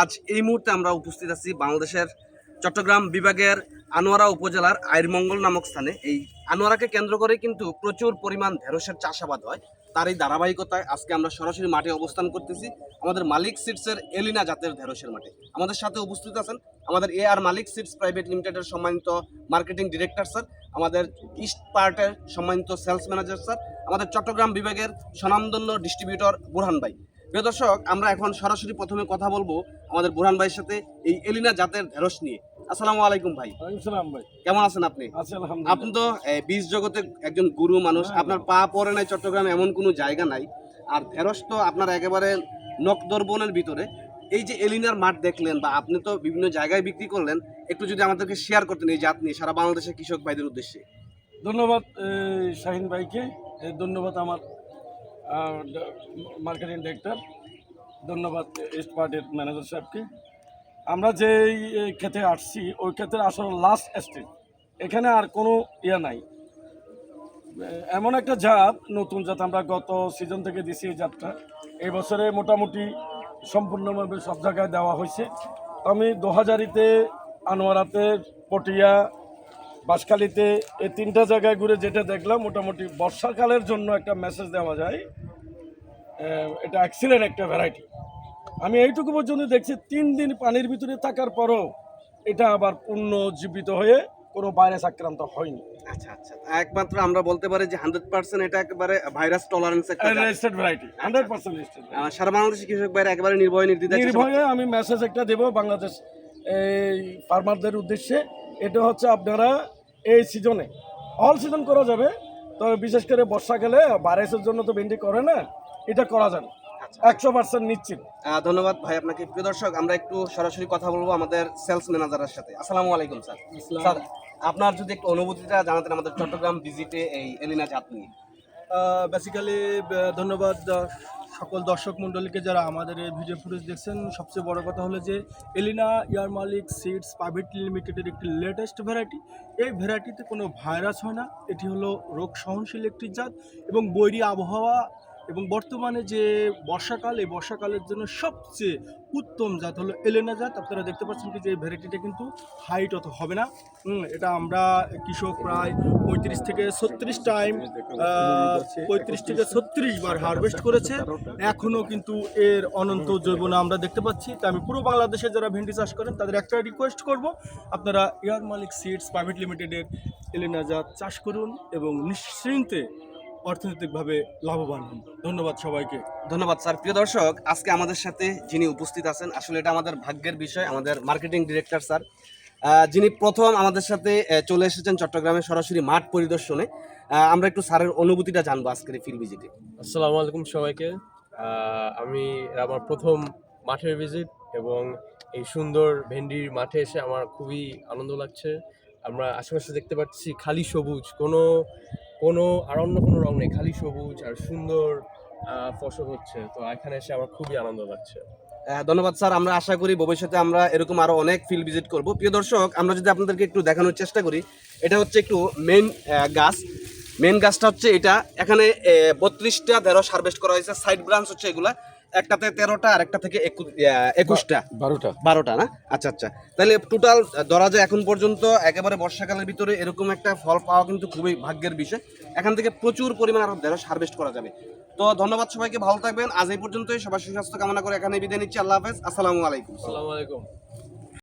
আজ এই মুহূর্তে আমরা উপস্থিত আছি বাংলাদেশের চট্টগ্রাম বিভাগের আনোয়ারা উপজেলার আইরমঙ্গল নামক স্থানে। এই আনোয়ারাকে কেন্দ্র করে কিন্তু প্রচুর পরিমাণ ঢেঁড়সের চাষাবাদ হয়। তার এই ধারাবাহিকতায় আজকে আমরা সরাসরি মাঠে অবস্থান করতেছি আমাদের মালিক সিটসের এলিনা জাতের ঢেঁড়সের মাঠে। আমাদের সাথে উপস্থিত আছেন আমাদের এ আর মালিক সিটস প্রাইভেট লিমিটেডের সম্মানিত মার্কেটিং ডিরেক্টর স্যার, আমাদের ইস্ট পার্টের সম্মানিত সেলস ম্যানেজার স্যার, আমাদের চট্টগ্রাম বিভাগের স্বনামধন্য ডিস্ট্রিবিউটর বুরহান ভাই। প্রিয় দর্শক আমরা এখন সরাসরি প্রথমে কথা বলব আমাদের বুরহান ভাইয়ের সাথে এই এলিনা জাতের ঢেঁড়স নিয়ে। আসসালামু আলাইকুম ভাই। ভাই। কেমন আছেন আপনি? আপনি তো বীজ জগতে একজন গুরু মানুষ। হ্যাঁ। আপনার পা পড়ে নাই চট্টগ্রামে এমন কোনো জায়গা নাই। আর ঢেঁড়স তো আপনার একেবারে নকদর্বনের ভিতরে। এই যে এলিনার মাঠ দেখলেন বা আপনি তো বিভিন্ন জায়গায় বিক্রি করলেন একটু যদি আমাদেরকে শেয়ার করতেন এই জাত নিয়ে সারা বাংলাদেশের কৃষক ভাইদের উদ্দেশ্যে। ধন্যবাদ শাহিন ভাইকে। ধন্যবাদ আমার মার্কেটিং ডিরেক্টর ধন্যবাদ ইস্ট পার্টির ম্যানেজার সাহেবকে। আমরা যে এই ক্ষেতে আসছি, ওই ক্ষেত্রে আসলে লাস্ট স্টেজ এখানে আর কোনো ইয়ে নাই। এমন একটা জাত, নতুন জাত আমরা গত সিজন থেকে দিছি এই জাতটা। এই বছরে মোটামুটি সম্পূর্ণভাবে সব জায়গায় দেওয়া হয়েছে। আমি দু হাজারিতে আনোয়ারাতে, পটিয়া বাঁশখালীতে এই তিনটা জায়গায় ঘুরে যেটা দেখলাম মোটামুটি বর্ষাকালের জন্য একটা মেসেজ দেওয়া যায়। এটা অ্যাক্সিলেন্ট একটা ভ্যারাইটি আমি এইটুকু পর্যন্ত দেখছি তিন দিন পানির ভিতরে থাকার পরও এটা আবার পুনর্জীবিত হয়ে কোনো ভাইরাস আক্রান্ত হয়নি। আচ্ছা আচ্ছা। একমাত্র আমরা বলতে পারি যে হান্ড্রেড পার্সেন্ট এটা একেবারে virus tolerance registered variety hundred percent সারা বাংলাদেশের কৃষক ভাইরা একেবারে নির্ভয় চাষাবাদ নির্ভয়ে আমি মেসেজ একটা দেবো বাংলাদেশ এই ফার্মারদের উদ্দেশ্যে। এটা হচ্ছে আপনারা এই সিজনে অল সিজন করা যাবে তবে বিশেষ করে বর্ষাকালে ভাইরাসের জন্য তো ভেন্ডি করে না এটা করা যাবে। আচ্ছা। একশো পার্সেন্ট নিশ্চিত। আহ, ধন্যবাদ ভাই আপনাকে। প্রিয় দর্শক আমরা একটু সরাসরি কথা বলব আমাদের সেলস ম্যানেজারের সাথে। আসসালামু আলাইকুম স্যার। স্যার আপনার যদি একটু অনুভূতিটা জানাতেন আমাদের চট্টগ্রাম ভিজিটে এই এলিনা জাত নিয়ে। বেসিক্যালি ধন্যবাদ সকল দর্শক মণ্ডলীকে যারা আমাদের এই ভিডিও ফুটেজ দেখছেন, সবচেয়ে বড় কথা হলো যে এলিনা ইয়ার মালিক সিডস প্রাইভেট লিমিটেডের একটি লেটেস্ট ভ্যারাইটি এই ভ্যারাইটিতে কোনো ভাইরাস হয় না। এটি হলো রোগ সহনশীল একটি জাত এবং বৈরী আবহাওয়া এবং বর্তমানে যে বর্ষাকাল, এই বর্ষাকালের জন্য সবচেয়ে উত্তম জাত হলো এলেনা জাত। আপনারা দেখতে পাচ্ছেন কি যে এই ভ্যারাইটিটা কিন্তু হাইট অত হবে না। এটা আমরা কৃষক প্রায় পঁয়ত্রিশ থেকে ছত্রিশ টাইম পঁয়ত্রিশ থেকে ছত্রিশ বার হারভেস্ট করেছে। এখনও কিন্তু এর অনন্ত জৈবনা আমরা দেখতে পাচ্ছি। তাই আমি পুরো বাংলাদেশে যারা ভেন্ডি চাষ করেন, তাদের একটা রিকোয়েস্ট করব, আপনারা এয়ার মালিক সিডস প্রাইভেট লিমিটেডের এলেনা জাত চাষ করুন এবং নিশ্চিন্তে অর্থনৈতিকভাবে লাভবান হন। ধন্যবাদ সবাইকে। ধন্যবাদ স্যার। প্রিয় দর্শক আজকে আমাদের সাথে যিনি উপস্থিত আছেন আসলে এটা আমাদের ভাগ্যের বিষয় আমাদের মার্কেটিং ডিরেক্টর স্যার। যিনি প্রথম আমাদের সাথে চলে এসেছেন চট্টগ্রামে সরাসরি মাঠ পরিদর্শনে। আমরা একটু স্যারের অনুভূতিটা জানব আজকের এই ফিল্ড ভিজিটে আসসালামু আলাইকুম সবাইকে। আমি আমার প্রথম মাঠের ভিজিট এবং এই সুন্দর ভেন্ডির মাঠে এসে আমার খুবই আনন্দ লাগছে। আমরা আশেপাশে দেখতে পাচ্ছি খালি সবুজ কোনো কোনো, আর অন্য কোনো রং নেই, খালি সবুজ আর সুন্দর ফসল হচ্ছে। তো এখানে এসে আমার খুবই আনন্দ লাগছে। ধন্যবাদ স্যার। আমরা আশা করি ভবিষ্যতে আমরা এরকম আরও অনেক ফিল্ড ভিজিট করব। প্রিয় দর্শক, আমরা যদি আপনাদেরকে একটু দেখানোর চেষ্টা করি, এটা হচ্ছে একটু মেন গাছ। মেন গাছটা হচ্ছে এটা। এখানে বত্রিশটা ঢেঁড়স হারভেস্ট করা হয়েছে সাইড ব্রাঞ্চ হচ্ছে এগুলা। একটাতে তেরোটা আর একটা থেকে একুশটা। বারোটা। বারোটা না? আচ্ছা আচ্ছা। তাহলে টোটাল ধরা যায় এখন পর্যন্ত একেবারে বর্ষাকালের ভিতরে এরকম একটা ফল পাওয়া কিন্তু খুবই ভাগ্যের বিষয়। এখান থেকে প্রচুর পরিমাণ আরও ঢেঁড়স হারভেস্ট করা যাবে। তো ধন্যবাদ সবাইকে ভালো থাকবেন। আজ এই পর্যন্তই। সবার সুস্বাস্থ্য কামনা করে এখানে বিদায় নিচ্ছি। আল্লাহ হাফেজ। আসসালামু আলাইকুম। আসসালামু আলাইকুম।